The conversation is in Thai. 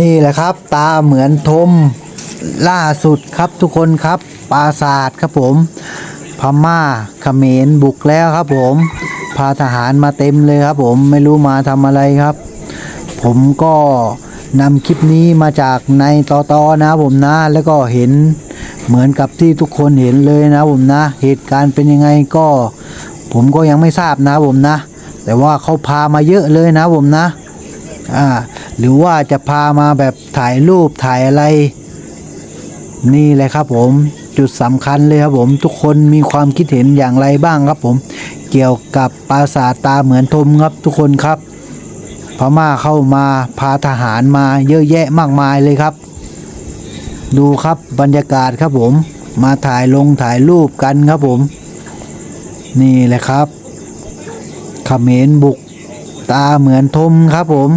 นี่แหละครับ ตาเหมือนทมล่าสุดครับทุกคนครับปราศาสตร์ครับผมพม่าเขมรบุกแล้วครับผมพาทหารมาเต็มเลยครับผมไม่รู้มาทำอะไรครับ ผมก็นำคลิปนี้มาจากในตอตอนะผมนะ แล้วก็เห็นเหมือนกับที่ทุกคนเห็นเลยนะผมนะ เหตุการณ์เป็นยังไงก็ ผมก็ยังไม่ทราบนะผมนะ แต่ว่าเขาพามาเยอะเลยนะผมนะ อ่าหรือว่าจะพามาแบบถ่ายรูปถ่ายอะไร นี่เลยครับผมจุดสำคัญเลยครับผมทุกคนมีความคิดเห็นอย่างไรบ้างครับผม เกี่ยวกับปราสาทตาเหมือนทมครับทุกคนครับพม่าเข้ามาพาทหารมาเยอะแยะมากมายเลยครับ ดูครับบรรยากาศครับผมมาถ่ายลงถ่ายรูปกันครับผม นี่แหละครับเขมรบุกตาเหมือนทมครับผม